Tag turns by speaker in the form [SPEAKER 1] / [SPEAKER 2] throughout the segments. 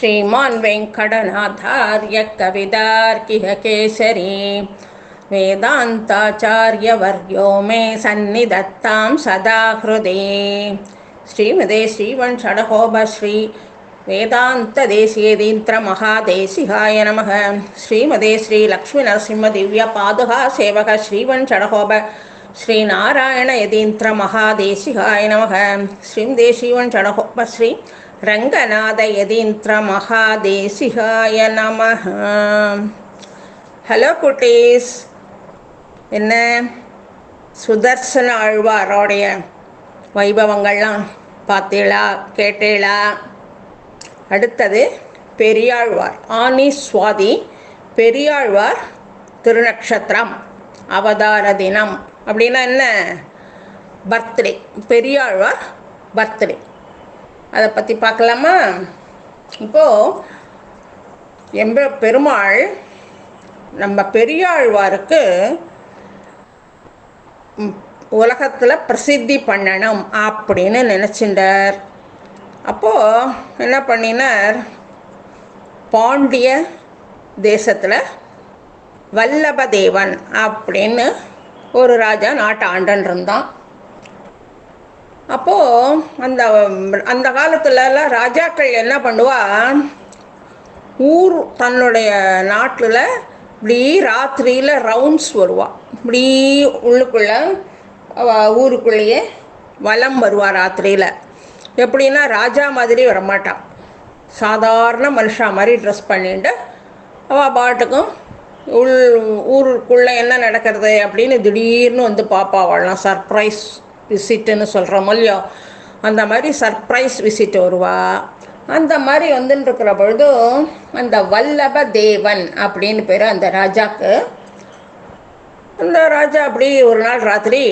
[SPEAKER 1] श्रीमान् वेङ्कटनाथार्य कवितार्किह केसरी वेदान्ताचार्यवर्यो मे सन्निधत्तां सदा हृदे श्रीमदे श्रीवन् षडहोभश्री वेदान्तदेशीयदीन्त्रमहादेशिहाय नमः श्रीमदे श्रीलक्ष्मीनरसिंहदिव्यपादुका सेवक श्रीवन् षडहोभ श्रीनारायणयदीन्त्रमहादेशिहाय नमः श्रीमदे श्रीवन् षडहोभश्री ரங்கநாதயதீந்திர மகாதேசிகாய நம ஹலோ குட்டீஸ். என்ன? சுதர்சன ஆழ்வாரோடைய வைபவங்கள்லாம் பார்த்தீங்களா கேட்டீங்களா அடுத்தது பெரியாழ்வார் ஆனி சுவாதி பெரியாழ்வார் திருநக்ஷத்திரம் அவதார தினம். அப்படின்னா என்ன? Birthday Periyalvar birthday. அதை பற்றி பார்க்கலாமா? இப்போது எம்ப பெருமாள் நம்ம பெரியாழ்வாருக்கு உலகத்தில் பிரசித்தி பண்ணணும் அப்படின்னு நினச்சிண்டார் அப்போது என்ன பண்ணினார்? பாண்டிய தேசத்தில் வல்லபதேவன் அப்படின்னு ஒரு ராஜா நாட்டை ஆண்டன் இருந்தான் அப்போது அந்த அந்த காலத்துலலாம் ராஜாக்கள் என்ன பண்ணுவா? ஊர் தன்னுடைய நாட்டில் இப்படி ராத்திரியில் ரவுண்ட்ஸ் வருவாள் இப்படி உள்ளுக்குள்ளே ஊருக்குள்ளேயே வலம் வருவாள் ராத்திரியில். எப்படின்னா ராஜா மாதிரி வரமாட்டான் சாதாரண மனுஷா மாதிரி ட்ரெஸ் பண்ணிட்டு அவள் பாட்டுக்கும் உள் ஊருக்குள்ளே என்ன நடக்கிறது அப்படின்னு திடீர்னு வந்து பாப்பாவாலாம் சர்ப்ரைஸ் விசிட்டுன்னு சொல்கிறோமோ இல்லையோ அந்த மாதிரி சர்ப்ரைஸ் விசிட் வருவா. அந்த மாதிரி வந்துட்டுருக்கிற பொழுது அந்த வல்லப தேவன் அப்படின்னு பேர் அந்த ராஜாக்கு. அந்த ராஜா அப்படி ஒரு நாள் ராத்திரி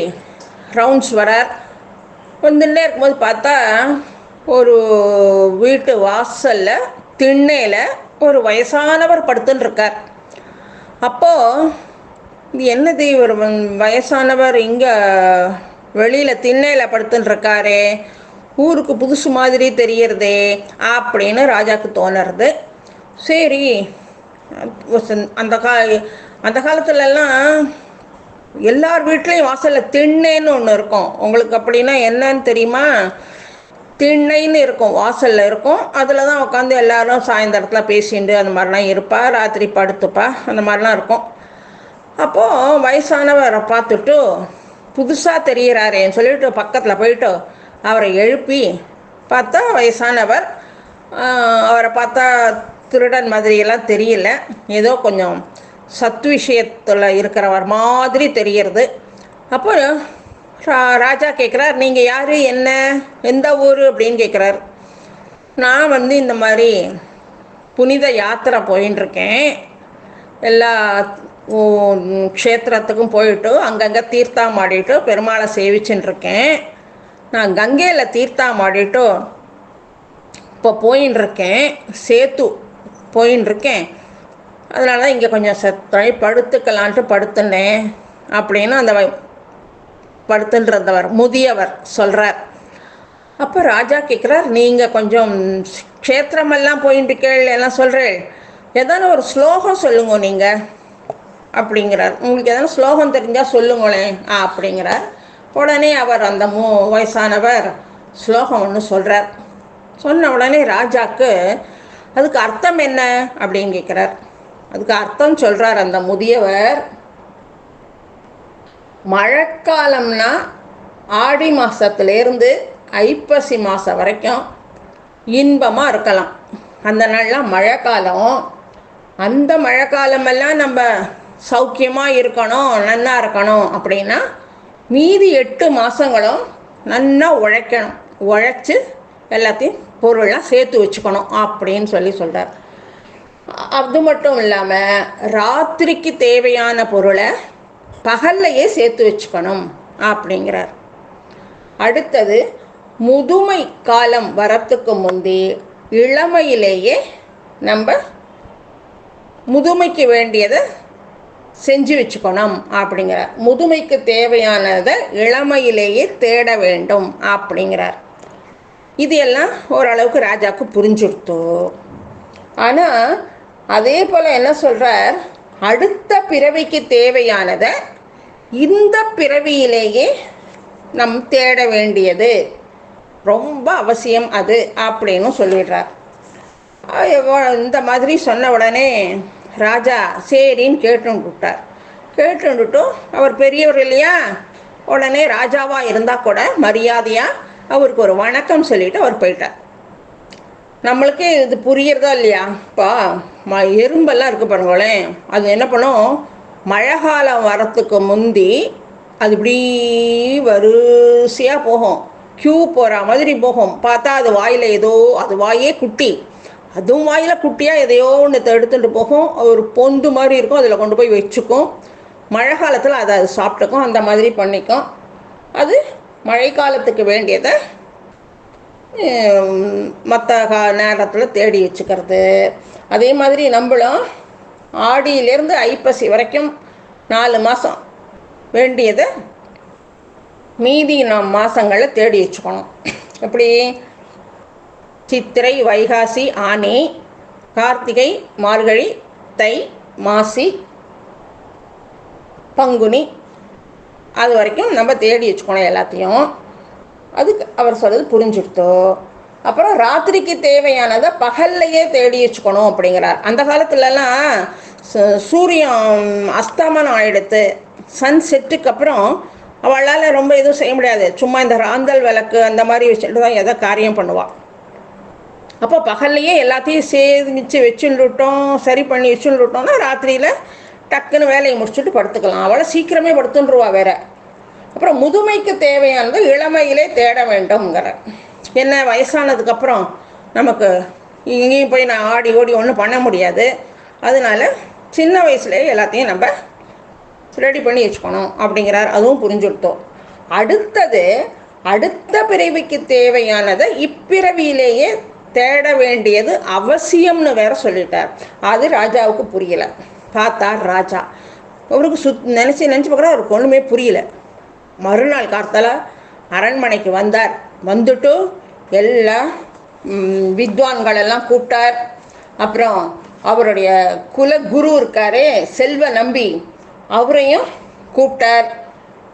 [SPEAKER 1] ரவுண்ட்ஸ் வரார். வந்துட்டே இருக்கும்போது பார்த்தா ஒரு வீட்டு வாசலில் திண்ணையில் ஒரு வயசானவர் படுத்துன்னு இருக்கார் அப்போது இது என்னது இவர்? வயசானவர் இங்கே வெளியில் திண்ணையில் படுத்துட்டுருக்காரே ஊருக்கு புதுசு மாதிரி தெரியறதே அப்படின்னு ராஜாவுக்கு தோணுறது. சரி அந்த கா அந்த காலத்துலலாம் எல்லார் வீட்லேயும் வாசலில் திண்ணைன்னு ஒன்று இருக்கும். உங்களுக்கு அப்படின்னா என்னன்னு தெரியுமா? திண்ணைன்னு இருக்கும் வாசலில் இருக்கும். அதில் தான் உட்காந்து எல்லாரும் சாயந்தரத்தில் பேசிட்டு அந்த மாதிரிலாம் இருப்பா ராத்திரி படுத்துப்பா அந்த மாதிரிலாம் இருக்கும். அப்போது வயசானவரை பார்த்துட்டு புதுசாக தெரிகிறாரேன்னு சொல்லிட்டு பக்கத்தில் போயிட்டு அவரை எழுப்பி பார்த்தா வயசானவர். அவரை பார்த்தா திருடன் மாதிரியெல்லாம் தெரியல. ஏதோ கொஞ்சம் சத்து விஷயத்தில் இருக்கிறவர் மாதிரி தெரியறது. அப்போ ராஜா கேட்குறார் நீங்கள் யார்? என்ன? எந்த ஊர்? அப்படின்னு கேட்குறார் நான் வந்து இந்த மாதிரி புனித யாத்திரை போயின்னு இருக்கேன் எல்லா க்ஷேத்திரத்துக்கும் போயிட்டு அங்கங்கே தீர்த்தா மாடிட்டு பெருமாளை சேவிச்சுன்னு இருக்கேன் நான் கங்கையில் தீர்த்தா மாடிட்டு இப்போ போயின்னு இருக்கேன் சேத்து போயின்னு இருக்கேன் அதனால தான் இங்கே கொஞ்சம் சத்தாய் படுத்துக்கலான்ட்டு படுத்துனேன். அப்படின்னு அந்த படுத்துன்றவர் முதியவர் சொல்கிறார் அப்போ ராஜா கேட்குறார் நீங்கள் கொஞ்சம் க்ஷேத்திரமெல்லாம் போயிட்டு கேள் எல்லாம் சொல்கிறேன் ஏதாவது ஒரு ஸ்லோகம் சொல்லுங்க நீங்கள் அப்படிங்கிறார். உங்களுக்கு எதனா ஸ்லோகம் தெரிஞ்சால் சொல்லுங்களேன் அப்படிங்கிறார். உடனே அவர் அந்த மூ வயசானவர் ஸ்லோகம் ஒன்று சொல்கிறார் சொன்ன உடனே ராஜாக்கு அதுக்கு அர்த்தம் என்ன? அப்படின்னு கேட்குறார் அதுக்கு அர்த்தம் சொல்கிறார் அந்த முதியவர். மழைக்காலம்னா ஆடி மாதத்துலேருந்து ஐப்பசி மாதம் வரைக்கும் இன்பமாக இருக்கலாம். அந்த நாள்லாம் மழை காலம் அந்த மழை காலமெல்லாம் நம்ம சௌக்கியமாக இருக்கணும் நல்லா இருக்கணும் அப்படின்னா மீதி எட்டு மாதங்களும் நல்லா உழைக்கணும். உழைச்சி எல்லாத்தையும் பொருளாக சேர்த்து வச்சுக்கணும் அப்படின்னு சொல்லி சொல்கிறார் அது மட்டும் இல்லாமல் ராத்திரிக்கு தேவையான பொருளை பகல்லையே சேர்த்து வச்சுக்கணும் அப்படிங்கிறார். அடுத்தது முதுமை காலம் வரத்துக்கு முந்தி இளமையிலேயே நம்ம முதுமைக்கு வேண்டியதை செஞ்சு வச்சுக்கணும் அப்படிங்கிறார் முதுமைக்கு தேவையானதை இளமையிலேயே தேட வேண்டும் அப்படிங்கிறார். இது எல்லாம் ஓரளவுக்கு ராஜாவுக்கு புரிஞ்சுடுத்து. ஆனால் அதே போல் என்ன சொல்கிறார் அடுத்த பிறவிக்கு தேவையானதை இந்த பிறவியிலேயே நம் தேட வேண்டியது. ரொம்ப அவசியம் அது அப்படின்னு சொல்லிடுறார். இந்த மாதிரி சொன்ன உடனே ராஜா சரின்னு கேட்டுட்டார் விட்டார் அவர் பெரியவர் இல்லையா? உடனே ராஜாவாக இருந்தால் கூட மரியாதையாக அவருக்கு ஒரு வணக்கம் சொல்லிட்டு அவர் போயிட்டார். நம்மளுக்கு இது புரியுறதா இல்லையா? இப்போ ம எறும்பெல்லாம் இருக்குது பாருங்களேன். அது என்ன பண்ணும்? மழை காலம் வரத்துக்கு முந்தி அது இப்படி வரிசையாக போகும். க்யூ போகிற மாதிரி போகும். பார்த்தா அது வாயில் ஏதோ அது வாயே குட்டி. அதுவும் வாயில் குட்டியாக எதையோ ஒன்று எடுத்துகிட்டு போகும். ஒரு பொந்து மாதிரி இருக்கும். அதில் கொண்டு போய் வச்சுக்கும். மழை காலத்தில் அதை அது சாப்பிட்டுக்கும். அந்த மாதிரி பண்ணிக்கும். அது மழை காலத்துக்கு வேண்டியதை மற்ற கா நேரத்தில் தேடி வச்சுக்கிறது. அதே மாதிரி நம்மளும் ஆடியிலேருந்து ஐப்பசி வரைக்கும் நாலு மாதம் வேண்டியதை மீதி நம் மாதங்களில் தேடி வச்சுக்கணும். எப்படி? சித்திரை வைகாசி ஆனி கார்த்திகை மார்கழி தை மாசி பங்குனி. அது வரைக்கும் நம்ம தேடி வச்சுக்கணும் எல்லாத்தையும். அதுக்கு அவர் சொல்றது புரிஞ்சுடுத்தோ அப்புறம் ராத்திரிக்கு தேவையானதை பகல்லையே தேடி வச்சுக்கணும் அப்படிங்கிறார். அந்த காலத்துலலாம் சூரியன் அஸ்தமனம் ஆயிடுத்து சன் செட்டுக்கு அப்புறம் அவளால் ரொம்ப எதுவும் செய்ய முடியாது. சும்மா இந்த ராந்தல் விளக்கு அந்த மாதிரி வச்சுட்டு தான் எதை காரியம் பண்ணுவாள் அப்போ பகல்லையே எல்லாத்தையும் சேமித்து வச்சுட்டுட்டோம் சரி பண்ணி வச்சுட்டுட்டோம்னா ராத்திரியில் டக்குன்னு வேலையை முடிச்சுட்டு படுத்துக்கலாம். அவளை சீக்கிரமே படுத்துன்றுவா வேற. அப்புறம் முதுமைக்கு தேவையானது இளமையிலே தேட வேண்டும்ங்கிற என்ன வயசானதுக்கப்புறம் நமக்கு இங்கேயும் போய் நான் ஆடி ஓடி ஒன்றும் பண்ண முடியாது. அதனால சின்ன வயசுலேயே எல்லாத்தையும் நம்ம ரெடி பண்ணி வச்சுக்கணும் அப்படிங்கிறார். அதுவும் புரிஞ்சுடுத்தோம் அடுத்தது அடுத்த பிறவிக்கு தேவையானதை இப்பிறவியிலேயே தேட வேண்டியது அவசியம்னு வேற சொல்லிட்டார். அது ராஜாவுக்கு புரியல. பார்த்தார் ராஜா. அவருக்கு சுத் நினச்சி நினச்சி பார்க்குற அவருக்கு ஒன்றுமே புரியல. மறுநாள் கார்த்தால அரண்மனைக்கு வந்தார். வந்துட்டு எல்லா வித்வான்களெல்லாம் கூப்பிட்டார். அப்புறம் அவருடைய குல குரு இருக்காரே செல்வ நம்பி அவரையும் கூப்பிட்டார்.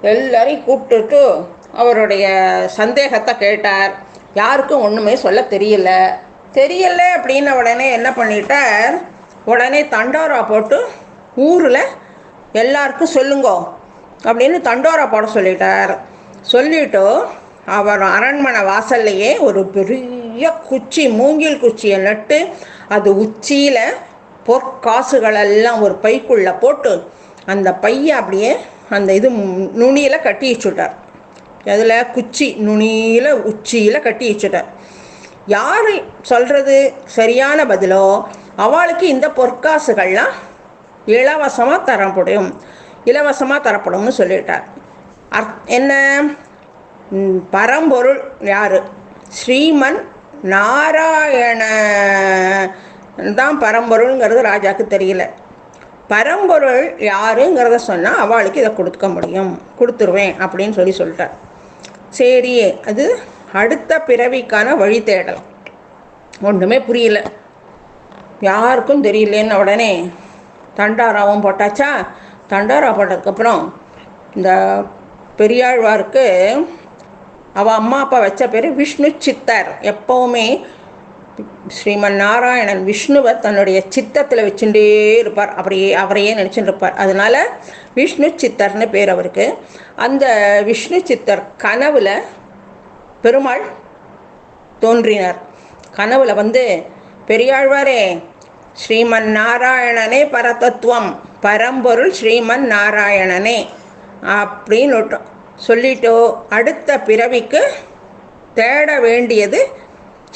[SPEAKER 1] எல்லாரையும் கூப்பிட்டுட்டு அவருடைய சந்தேகத்தை கேட்டார். யாருக்கும் ஒன்றுமே சொல்ல தெரியல. தெரியல அப்படின்ன உடனே என்ன பண்ணிட்டார் உடனே தண்டோரா போட்டு ஊரில் எல்லாருக்கும் சொல்லுங்கோ அப்படின்னு தண்டோரா போட சொல்லிட்டார். சொல்லிட்டு அவர் அரண்மனை வாசல்லையே ஒரு பெரிய குச்சி மூங்கில் குச்சியை நட்டு அது உச்சியில் பொற்காசுகளெல்லாம் ஒரு பைக்குள்ளே போட்டு அந்த பையை அப்படியே அந்த இது நுனியில் கட்டி வச்சுட்டார். அதில் குச்சி நுனியில் உச்சியில் கட்டி வச்சுட்டார் யார் சொல்கிறது சரியான பதிலோ அவளுக்கு இந்த பொற்காசுகள்லாம் இலவசமாக தரப்படும். இலவசமாக தரப்படும்னு சொல்லிட்டார். அர் என்ன? பரம்பொருள் யார்? ஸ்ரீமன் நாராயண. தான் பரம்பொருள்ங்கிறது ராஜாவுக்கு தெரியல. பரம்பொருள் யாருங்கிறத சொன்னால் அவளுக்கு இதை கொடுக்க முடியும். கொடுத்துருவேன் அப்படின்னு சொல்லி சொல்லிட்டார். சரி அது அடுத்த பிறவிக்கான வழி தேடலாம். ஒன்றுமே புரியல. யாருக்கும் தெரியலேன்னு உடனே தண்டாராவும் போட்டாச்சா? தண்டாரா போட்டதுக்கப்புறம் இந்த பெரியாழ்வாருக்கு அவள் அம்மா அப்பா வச்ச பேர் விஷ்ணு சித்தர். எப்போவுமே ஸ்ரீமன் நாராயணன் விஷ்ணுவை தன்னுடைய சித்தத்தில் வச்சுட்டே இருப்பார். அப்படியே அவரையே நினச்சிட்டு இருப்பார். அதனால விஷ்ணு சித்தர்னு பேர் அவருக்கு. அந்த விஷ்ணு சித்தர் கனவுல பெருமாள் தோன்றினார். கனவுல வந்து பெரியாழ்வாரே ஸ்ரீமன் நாராயணனே பரதத்துவம் பரம்பொருள் ஸ்ரீமன் நாராயணனே அப்படின்னு சொல்லிட்டோ அடுத்த பிறவிக்கு தேட வேண்டியது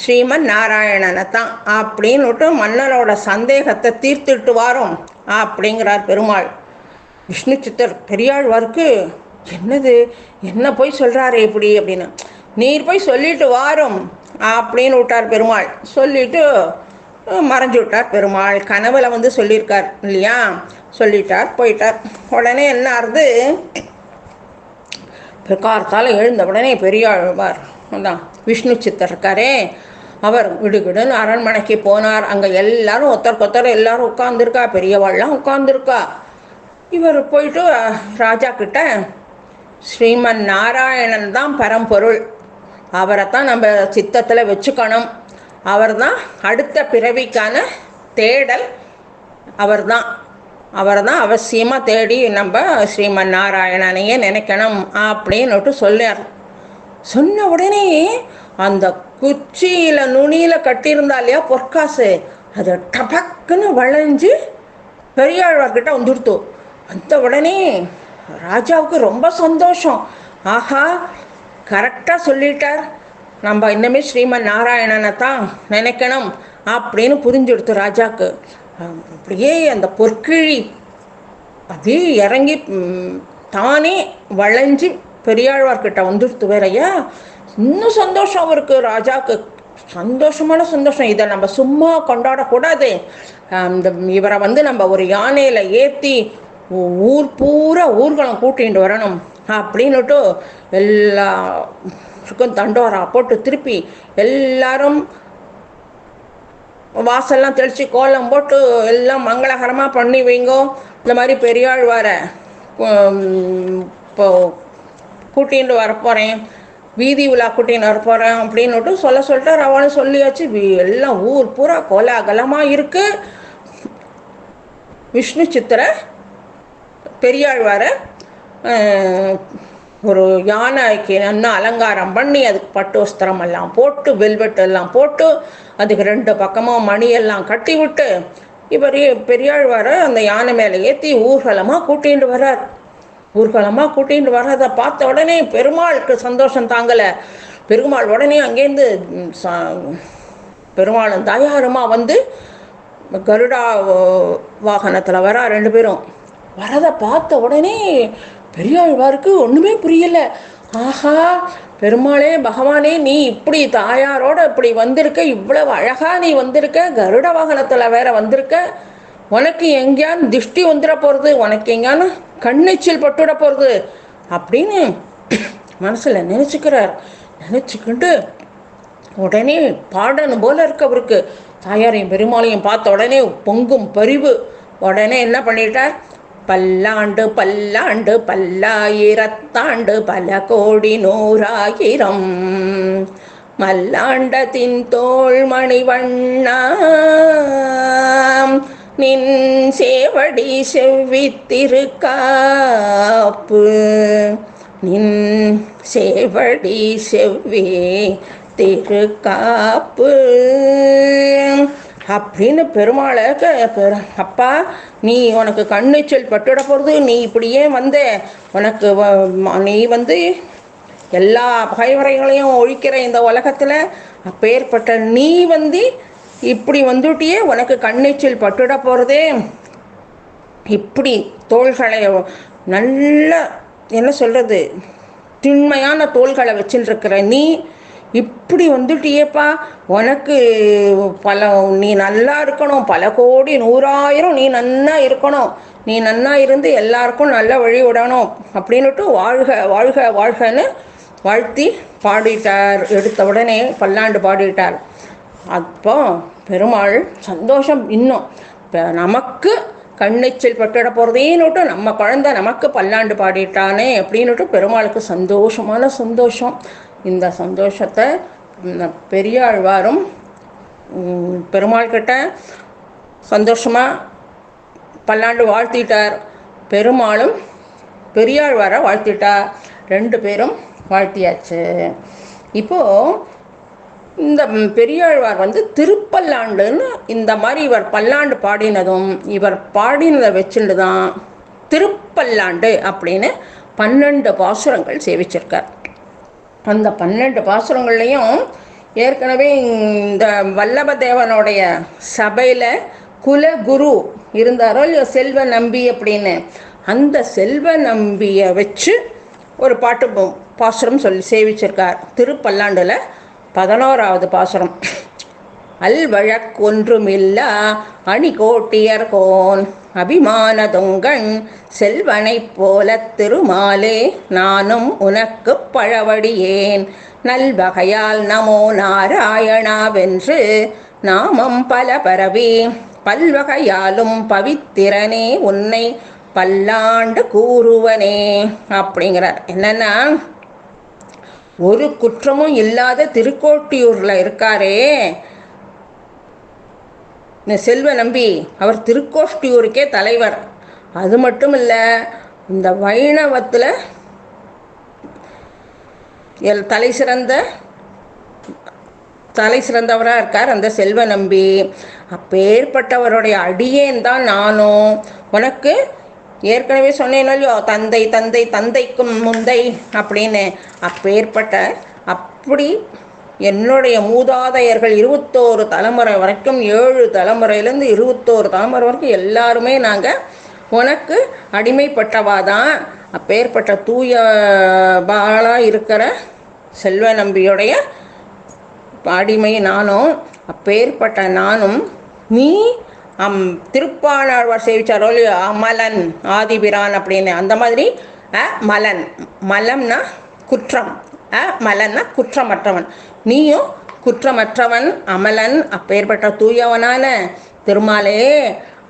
[SPEAKER 1] ஸ்ரீமன் நாராயணனை தான் அப்படின்னுட்டு மன்னரோட சந்தேகத்தை தீர்த்துட்டு வாரோம் அப்படிங்கிறார் பெருமாள். விஷ்ணு சித்தர் பெரியாழ்வாருக்கு என்னது? என்ன போய் சொல்கிறாரு இப்படி? அப்படின்னு. நீர் போய் சொல்லிட்டு வாரும் அப்படின்னு விட்டார் பெருமாள். சொல்லிட்டு மறைஞ்சு விட்டார் பெருமாள். கனவுல வந்து சொல்லியிருக்கார் இல்லையா? சொல்லிட்டார் போயிட்டார். உடனே என்ன ஆறுது? பிற்காலத்தால் எழுந்த உடனே பெரியாழ்வார் அதான் விஷ்ணு சித்தர் இருக்காரே அவர் விடுகிடுன்னு அரண்மனைக்கு போனார். அங்கே எல்லாரும் ஒருத்தருக்கொத்தர் எல்லாரும் உட்காந்துருக்கா பெரியவாள்லாம் உட்காந்துருக்கா இவர் போயிட்டு ராஜா கிட்ட ஸ்ரீமன் நாராயணன் தான் பரம்பொருள். அவரை தான் நம்ம சித்தத்தில் வச்சுக்கணும். அவர் தான் அடுத்த பிறவிக்கான தேடல். அவர் தான். அவரை தான் அவசியமாக தேடி நம்ம ஸ்ரீமன் நாராயணனையே நினைக்கணும். அப்படின்னுட்டு சொல்லார் சொன்ன உடனே அந்த குச்சியில் நுனியில் கட்டியிருந்தா இல்லையா பொற்காசு? அது டபக்குன்னு வளைஞ்சு பெரியாழ்வார்கிட்ட வந்துடுத்து வந்த உடனே ராஜாவுக்கு ரொம்ப சந்தோஷம். ஆஹா கரெக்டாக சொல்லிட்டார். நம்ம இன்னமே ஸ்ரீமன் நாராயணனை தான் நினைக்கணும் அப்படின்னு புரிஞ்சுடுத்து ராஜாவுக்கு அப்படியே அந்த பொற்கிழி அப்படியே இறங்கி தானே வளைஞ்சு பெரியாழ்வார்கிட்ட வந்துடுத்து வேறையா? இன்னும் சந்தோஷம் அவருக்கு ராஜாவுக்கு. சந்தோஷமான சந்தோஷம். இதை நம்ம சும்மா கொண்டாடக்கூடாது. அந்த இந்த இவரை வந்து நம்ம ஒரு யானையில் ஏற்றி ஊர் பூரா ஊர்வலம் கூட்டிகிட்டு வரணும் அப்படின்னுட்டு எல்லாருக்கும் தண்டோரா போட்டு திருப்பி எல்லாரும் வாசல்லாம் தெளித்து கோலம் போட்டு எல்லாம் மங்களகரமாக பண்ணி வைங்கோ. இந்த மாதிரி பெரியாழ்வாரை இப்போ கூட்டிகிட்டு வர போகிறேன் வீதி உலா கூட்டின்னு வரப்போகிறேன் அப்படின்னுட்டு சொல்ல சொல்லிட்டு அவனும் சொல்லியாச்சு. எல்லாம் ஊர் பூரா கோலாகலமாக இருக்குது விஷ்ணு சித்திர பெரியாழ்வார ஒரு யானைக்கு நல்லா அலங்காரம் பண்ணி அதுக்கு பட்டு வஸ்திரம் எல்லாம் போட்டு வெல்வெட் எல்லாம் போட்டு அதுக்கு ரெண்டு பக்கமும் மணியெல்லாம் கட்டி விட்டு இவர் பெரியாழ்வார அந்த யானை மேலே ஏற்றி ஊர்வலமாக கூட்டிகிட்டு வர்றார். ஊர்வலமாக கூட்டிகிட்டு வர்றதை பார்த்த உடனே பெருமாளுக்கு சந்தோஷம் தாங்கலை. பெருமாள் உடனே அங்கேருந்து பெருமாளும் தாயாருமா வந்து கருடா வாகனத்தில் வரா ரெண்டு பேரும். வரதை பார்த்த உடனே பெரியாழ்வாருக்கு ஒன்றுமே புரியலை. ஆஹா பெருமாளே பகவானே நீ இப்படி தாயாரோட இப்படி வந்திருக்க இவ்வளவு அழகா நீ வந்திருக்க கருட வாகனத்தில் வேற வந்திருக்க உனக்கு எங்கேயான்னு திஷ்டி வந்துட போகிறது உனக்கு எங்கேயானு கண்ணெச்சில் பட்டுட போகிறது அப்படின்னு மனசில் நினச்சிக்கிறார். நினச்சிக்கிட்டு உடனே பாடணும் போல இருக்கு அவருக்கு. தாயாரையும் பெருமாளையும் பார்த்த உடனே பொங்கும் பரிவு. உடனே என்ன பண்ணிட்டார்? பல்லாண்டு பல்லாண்டு பல்லாயிரத்தாண்டு பல கோடி நூறாயிரம். மல்லாண்டத்தின் தோல் மணிவண்ணா நின் சேவடி செவ்வித்திருக்காப்பு. நின் சேவடி செவ்வி திருக்காப்பு அப்படின்னு பெருமாளை பெரு- அப்பா நீ உனக்கு கண்ணுச்சல் பட்டுட போகிறது நீ இப்படியே வந்த உனக்கு வ- நீ வந்து எல்லா பகைவரைகளையும் ஒழிக்கிற இந்த உலகத்தில் அப்பேற்பட்ட நீ வந்து இப்படி வந்துட்டியே உனக்கு கண்ணெச்சில் பட்டுட போகிறதே இப்படி தோள்களை நல்ல என்ன சொல்கிறது திண்மையான தோள்களை வச்சுருக்கிற நீ இப்படி வந்துட்டியேப்பா. உனக்கு பல நீ நல்லா இருக்கணும். பல கோடி நூறாயிரம் நீ நன்னா இருக்கணும். நீ நன்னா இருந்து எல்லாருக்கும் நல்ல வழி விடணும். அப்படின்னுட்டு வாழ்க வாழ்க வாழ்கன்னு வாழ்த்தி பாடிட்டார். எடுத்த உடனே பல்லாண்டு பாடிட்டார். அப்போ பெருமாள் சந்தோஷம் இன்னும். இப்போ நமக்கு கண்ணெச்சல் பட்டுட போகிறதேன்னுட்டு நம்ம குழந்தை நமக்கு பல்லாண்டு பாடிட்டானே அப்படின்னுட்டு பெருமாளுக்கு சந்தோஷமான சந்தோஷம். இந்த சந்தோஷத்தை பெரியாழ்வாரும் பெருமாள்கிட்ட பெருமாள் சந்தோஷமாக பல்லாண்டு வாழ்த்திட்டார். பெருமாளும் பெரியாழ்வாரை வாழ்த்திட்டார். ரெண்டு பேரும் வாழ்த்தியாச்சு. இப்போது இந்த பெரியாழ்வார் வந்து திருப்பல்லாண்டுன்னு இந்த மாதிரி இவர் பல்லாண்டு பாடினதும் இவர் பாடினதை வச்சுட்டு தான் திருப்பல்லாண்டு அப்படின்னு பன்னெண்டு பாசுரங்கள் சேவிச்சிருக்கார். அந்த பன்னெண்டு பாசுரங்கள்லையும் ஏற்கனவே இந்த வல்லபதேவனுடைய சபையில் குலகுரு இருந்தாரோ இல்லையோ செல்வ நம்பி அப்படின்னு அந்த செல்வ நம்பியை வச்சு ஒரு பாட்டு பாசுரம் சொல்லி சேவிச்சிருக்கார். திருப்பல்லாண்டில் பதினோராவது பாசுரம். அல்வழக்கொன்றுமில்லா அணிகோட்டியர் கோன். அபிமானதொங்கண் செல்வனைப் போல திருமாலே நானும் உனக்கு பழவடியேன். நல்வகையால் நமோ நாராயணாவென்று நாமம் பல பரவி பல்வகையாலும் பவித்திரனே உன்னை பல்லாண்டு கூறுவனே அப்படிங்கிறார். என்னன்னா ஒரு குற்றமும் இல்லாத திருக்கோட்டியூர்ல இருக்காரே. இந்த செல்வ நம்பி அவர் திருக்கோஷ்டியூருக்கே தலைவர். அது மட்டும் இல்லை இந்த வைணவத்தில் எல் தலை சிறந்த தலை சிறந்தவராக இருக்கார் அந்த செல்வ நம்பி. அப்பேற்பட்டவருடைய அடியேன் தான் நானும். உனக்கு ஏற்கனவே சொன்னேன் இல்லையோ தந்தை தந்தை தந்தைக்கும் முந்தை அப்படின்னு. அப்பேற்பட்ட அப்படி என்னுடைய மூதாதையர்கள் இருபத்தோரு தலைமுறை வரைக்கும் ஏழு தலைமுறையிலேருந்து இருபத்தோரு தலைமுறை வரைக்கும் எல்லாருமே நாங்கள் உனக்கு அடிமைப்பட்டவா தான் அப்பேற்பட்ட தூய பாலாக இருக்கிற செல்வ நம்பியுடைய அடிமை நானும் அப்பேற்பட்ட நானும் நீ அம் திருப்பாணாழ்வார் சேவிச்சாரோ இல்லையோ? அமலன் ஆதிபிரான் அப்படின்னு. அந்த மாதிரி அ மலன். மலம்னா குற்றம். அ மலன்னா குற்றமற்றவன். நீயும் குற்றமற்றவன் அமலன் அப்பேற்பட்ட தூயவனான திருமாலே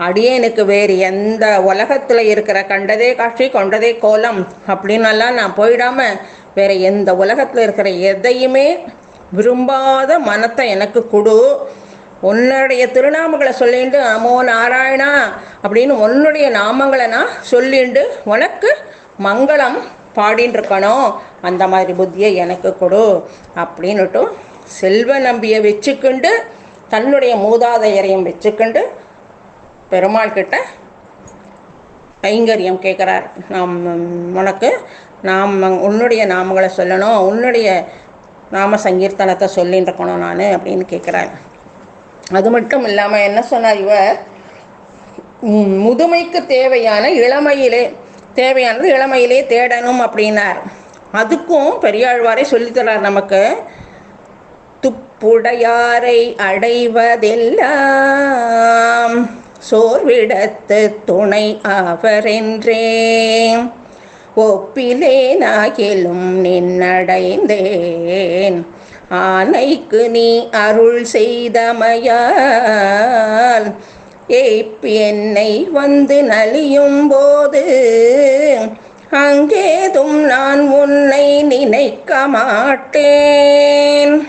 [SPEAKER 1] அடியேனுக்கு வேறு எந்த உலகத்தில் இருக்கிற கண்டதே காட்சி கொண்டதே கோலம் அப்படின்னெல்லாம் நான் போயிடாம வேற எந்த உலகத்தில் இருக்கிற எதையுமே விரும்பாத மனத்தை எனக்கு கொடு. உன்னுடைய திருநாமங்களை சொல்லிண்டு அமோ நாராயணா அப்படின்னு உன்னுடைய நாமங்களை நான் சொல்லிண்டு உனக்கு மங்களம் பாடின்னு இருக்கணும் அந்த மாதிரி புத்தியை எனக்கு கொடு அப்படின்னுட்டு செல்வ நம்பியை வச்சுக்கொண்டு தன்னுடைய மூதாதையரையும் வச்சுக்கொண்டு பெருமாள் கிட்ட கைங்கரியம் கேட்குறார். நாம் உனக்கு நாம் உன்னுடைய நாமங்களை சொல்லணும் உன்னுடைய நாம சங்கீர்த்தனத்தை சொல்லின்னு இருக்கணும் நான் அப்படின்னு கேட்குறார். அது மட்டும் இல்லாமல் என்ன சொன்னார் இவர் முதுமைக்கு தேவையான இளமையிலே தேவையானது இளமையிலே தேடணும் அப்படின்னார். அதுக்கும் பெரியாழ்வாரே சொல்லித்தரார் நமக்கு துப்புடையாரை அடைவதெல்லாம் சோர்விடத்து துணை அவரென்றே ஒப்பிலேனாகிலும் நின்னடைந்தேன். ஆனைக்கு நீ அருள் செய்தமையால் ஏப்பி என்னை வந்து நலியும் போது அங்கேதும் நான் உன்னை நினைக்க மாட்டேன்.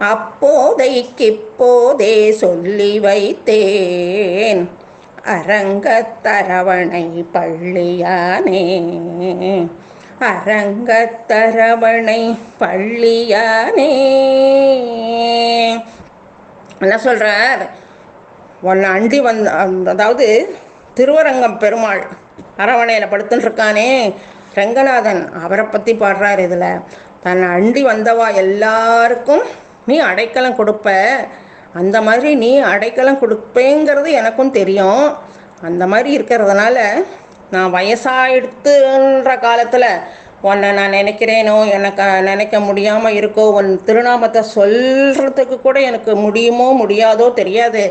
[SPEAKER 1] அப்போதைக்கிப்போதே சொல்லி வைத்தேன். அரங்கத்தரவணை பள்ளியானே. அரங்கத்தரவணை பள்ளியானே. என்ன சொல்கிறார் உன்னை அண்டி வந்த அதாவது திருவரங்கம் பெருமாள் அரவணையில் படுத்துன்னு இருக்கானே ரங்கநாதன் அவரை பற்றி பாடுறார் இதில். தன்னை அண்டி வந்தவா எல்லாருக்கும் நீ அடைக்கலம் கொடுப்ப. அந்த மாதிரி நீ அடைக்கலம் கொடுப்பேங்கிறது எனக்கும் தெரியும். அந்த மாதிரி இருக்கிறதுனால நான் வயசாயிடுத்துன்ற காலத்தில் உன்னை நான் நினைக்கிறேனோ எனக்கு நினைக்க முடியாமல் இருக்கோ உன் திருநாமத்தை சொல்கிறதுக்கு கூட எனக்கு முடியுமோ முடியாதோ தெரியாது.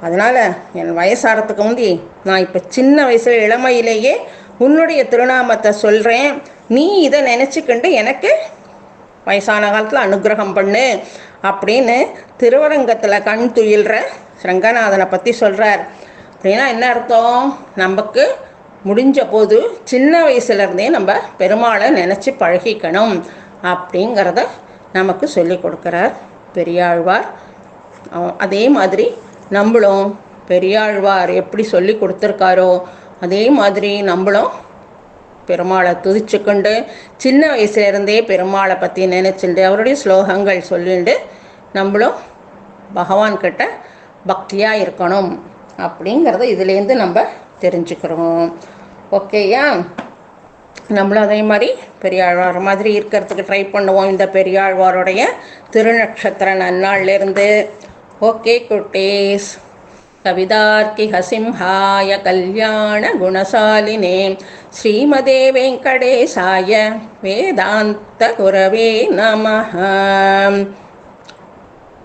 [SPEAKER 1] அதனால் என் வயசாகிறதுக்கு முந்தி நான் இப்போ சின்ன வயசில் இளமையிலேயே உன்னுடைய திருநாமத்தை சொல்கிறேன் நீ இதை நினச்சிக்கிண்டு எனக்கு வயசான காலத்தில் அனுகிரகம் பண்ணு அப்படின்னு திருவரங்கத்தில் கண் துயில்ற ரங்கநாதனை பற்றி சொல்கிறார் அப்படின்னா என்ன அர்த்தம்? நமக்கு முடிஞ்ச போது சின்ன வயசுலேருந்தே நம்ம பெருமாளை நினச்சி பழகிக்கணும் அப்படிங்கிறத நமக்கு சொல்லி கொடுக்குறார் பெரியாழ்வார். அவ- அதே மாதிரி நம்மளும் பெரியாழ்வார் எப்படி சொல்லி கொடுத்துருக்காரோ அதே மாதிரி நம்மளும் பெருமாளை துதிச்சுக்கொண்டு சின்ன வயசுலேருந்தே பெருமாளை பற்றி நினச்சிண்டு அவருடைய ஸ்லோகங்கள் சொல்லிண்டு நம்மளும் பகவான்கிட்ட பக்தியாக இருக்கணும் அப்படிங்கிறத இதுலேருந்து நம்ம தெரிஞ்சுக்கிறோம் ஓகேயா நம்மளும் அதே மாதிரி பெரியாழ்வார் மாதிரி இருக்கிறதுக்கு ட்ரை பண்ணுவோம் இந்த பெரியாழ்வாருடைய திருநக்ஷத்திர நன்னாள்லேருந்து ஓகே குட்டீஸ் कविदार्किहसिंहाय कल्याणगुणशालिने श्रीमदे वेङ्कटेशाय वेदान्तगुरवे नमः